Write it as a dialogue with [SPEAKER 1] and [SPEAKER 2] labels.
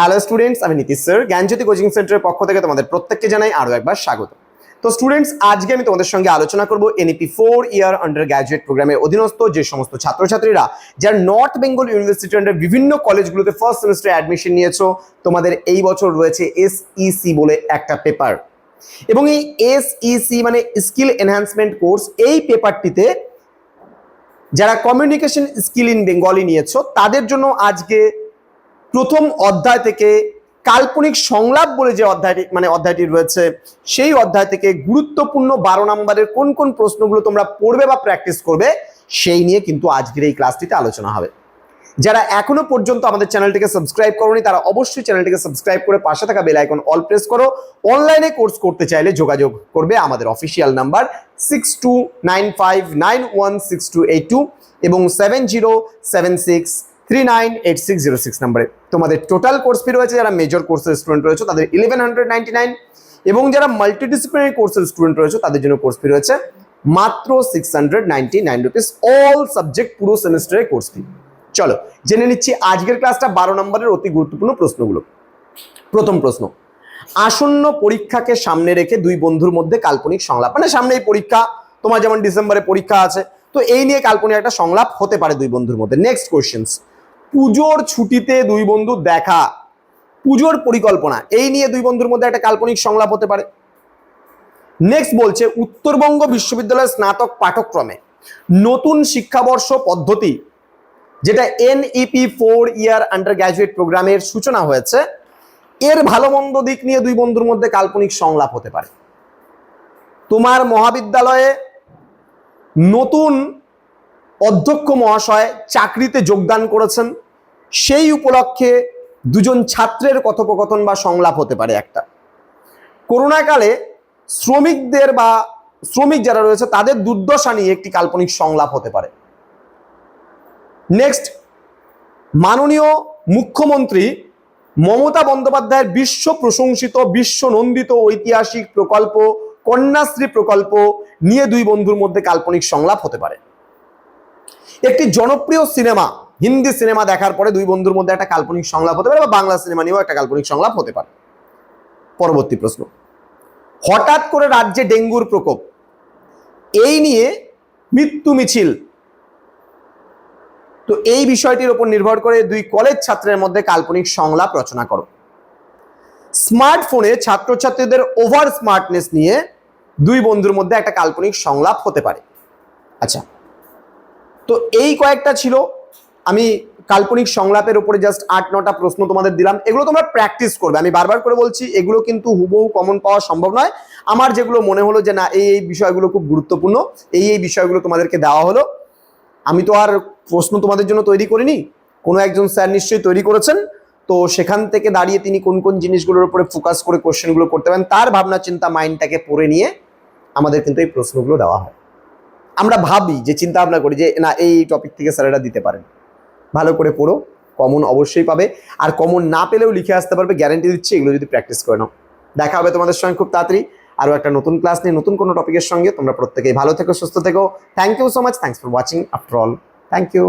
[SPEAKER 1] Hello students আমি Nitish sir. জ্ঞানজ্যোতি coaching সেন্টারের পক্ষ থেকে তোমাদের প্রত্যেককে জানাই আরও একবার স্বাগত। তো স্টুডেন্টস আজকে আমি তোমাদের সঙ্গে আলোচনা করব NEP four year undergraduate প্রোগ্রামের অধীনস্থ যে সমস্ত ছাত্রছাত্রীরা, যারা নর্থ বেঙ্গল ইউনিভার্সিটি আন্ডার বিভিন্ন কলেজগুলোতে ফার্স্ট সেমিস্টারে অ্যাডমিশন নিয়েছো, তোমাদের এই বছর রয়েছে এসইসি বলে একটা পেপার এবং এই এসইসি মানে স্কিল এনহ্যান্সমেন্ট কোর্স এই পেপারটিতে যারা কমিউনিকেশন স্কিল ইন বেঙ্গলি নিয়েছো, তাদের জন্য আজকে প্রথম অধ্যায় থেকে কাল্পনিক সংলাপ বলে যে অধ্যায়টি মানে অধ্যায়টি রয়েছে, সেই অধ্যায় থেকে গুরুত্বপূর্ণ বারো নম্বরের কোন কোন প্রশ্নগুলো তোমরা পড়বে বা প্র্যাকটিস করবে, সেই নিয়ে কিন্তু আজকের এই ক্লাসটিতে আলোচনা হবে। যারা এখনও পর্যন্ত আমাদের চ্যানেলটিকে সাবস্ক্রাইব করোনি, তারা অবশ্যই চ্যানেলটিকে সাবস্ক্রাইব করে পাশে থাকা বেল আইকন অল প্রেস করো। অনলাইনে কোর্স করতে চাইলে যোগাযোগ করবে আমাদের official number six two nine five nine one six two eight two এবং seven zero seven six three nine eight six zero six নাম্বারে তোমাদের টোটাল কোর্স ফি রয়েছে, যারা মেজর কোর্সের স্টুডেন্ট রয়েছে, তাদের ইলেভেন হান্ড্রেড নাইনটি নাইন এবং যারা মাল্টিডিসিপ্লিনারি কোর্সের স্টুডেন্ট রয়েছে, তাদের জন্য কোর্স ফি রয়েছে মাত্র six hundred ninety nine rupees all subject পুরো সেমিস্টারের কোর্স ফি চলো, জেনে নিচ্ছি আজকের ক্লাসটা বারো নম্বরের অতি গুরুত্বপূর্ণ প্রশ্নগুলো। প্রথম প্রশ্ন, আসন্ন পরীক্ষাকে সামনে রেখে দুই বন্ধুর মধ্যে কাল্পনিক সংলাপ। মানে সামনে এই পরীক্ষা, তোমার যেমন ডিসেম্বরে পরীক্ষা আছে, তো এই নিয়ে কাল্পনিক একটা সংলাপ হতে পারে দুই বন্ধুর মধ্যে। নেক্সট কোশ্চেন্স পুজোর ছুটিতে দুই বন্ধু দেখা। পুজোর পরিকল্পনা, এই নিয়ে দুই বন্ধুর মধ্যে একটা কাল্পনিক সংলাপ হতে পারে। নেক্সট বলছে, উত্তরবঙ্গ বিশ্ববিদ্যালয়ের স্নাতক পাঠক্রমে নতুন শিক্ষাবর্ষ পদ্ধতি, যেটা NEP four year undergraduate প্রোগ্রামের সূচনা হয়েছে। এর ভালো মন্দ দিক নিয়ে দুই বন্ধুর মধ্যে কাল্পনিক সংলাপ হতে পারে। তোমার মহাবিদ্যালয়ে নতুন অধ্যক্ষ মহাশয় চাকরিতে যোগদান করেছেন। সেই উপলক্ষে দুজন ছাত্রের কথোপকথন বা সংলাপ হতে পারে একটা। করোনাকালে শ্রমিকদের বা শ্রমিক যারা রয়েছে, তাদের দুর্দশা নিয়ে একটি কাল্পনিক সংলাপ হতে পারে। নেক্সট মাননীয় মুখ্যমন্ত্রী মমতা বন্দ্যোপাধ্যায়ের বিশ্ব প্রশংসিত, বিশ্ব নন্দিত ঐতিহাসিক প্রকল্প, কন্যাশ্রী প্রকল্প নিয়ে দুই বন্ধুর মধ্যে কাল্পনিক সংলাপ হতে পারে। একটি জনপ্রিয় সিনেমা, হিন্দি সিনেমা দেখার পরে দুই বন্ধুর মধ্যে একটা কাল্পনিক সংলাপ হতে পারে বা বাংলা সিনেমা নিয়েও একটা কাল্পনিক সংলাপ হতে পারে। পরবর্তী প্রশ্ন। হঠাৎ করে রাজ্যে ডেঙ্গুর প্রকোপ। এই নিয়ে মৃত্যু মিছিল। তো এই বিষয়টির উপর নির্ভর করে দুই কলেজ ছাত্রের মধ্যে কাল্পনিক সংলাপ রচনা করো। স্মার্টফোনে ছাত্রছাত্রীদের ওভার স্মার্টনেস নিয়ে দুই বন্ধুর মধ্যে একটা কাল্পনিক সংলাপ হতে পারে। আচ্ছা তো এই কয়েকটা ছিল। আমি কাল্পনিক সংলাপের উপরে জাস্ট আট, নটা প্রশ্ন তোমাদের দিলাম। এগুলো তোমরা প্র্যাকটিস করবে। আমি বারবার করে বলছি, এগুলো কিন্তু হুবহু কমন পাওয়া সম্ভব নয়। আমার যেগুলো মনে হলো যে, না, এই এই বিষয়গুলো খুব গুরুত্বপূর্ণ, এই এই বিষয়গুলো তোমাদেরকে দেওয়া হলো। আমি তো আর প্রশ্ন তোমাদের জন্য তৈরি করিনি। কোনো একজন স্যার নিশ্চয়ই তৈরি করেছেন। তো সেখান থেকে দাঁড়িয়ে তিনি কোন কোন জিনিসগুলোর উপরে ফোকাস করে কোশ্চেনগুলো করতে পারেন, তার ভাবনা চিন্তা মাইন্ডটাকে পড়ে নিয়ে আমাদের কিন্তু এই প্রশ্নগুলো দেওয়া হয়। আমরা ভাবি যে চিন্তা ভাবনা করি যে, না, এই টপিক থেকে স্যার এটা দিতে পারেন। ভালো করে পড়ো কমন অবশ্যই পাবে। আর কমন না পেলেও লিখে আসতে পারবে গ্যারান্টি দিচ্ছি এগুলো যদি প্র্যাকটিস করে নাও। দেখা হবে তোমাদের সঙ্গে খুব তাড়াতাড়ি। আরও একটা নতুন ক্লাস নিয়ে, নতুন কোনো টপিকের সঙ্গে। তোমরা প্রত্যেকেই ভালো থেকো, সুস্থ থেকো। Thank you so much thanks for watching after all thank you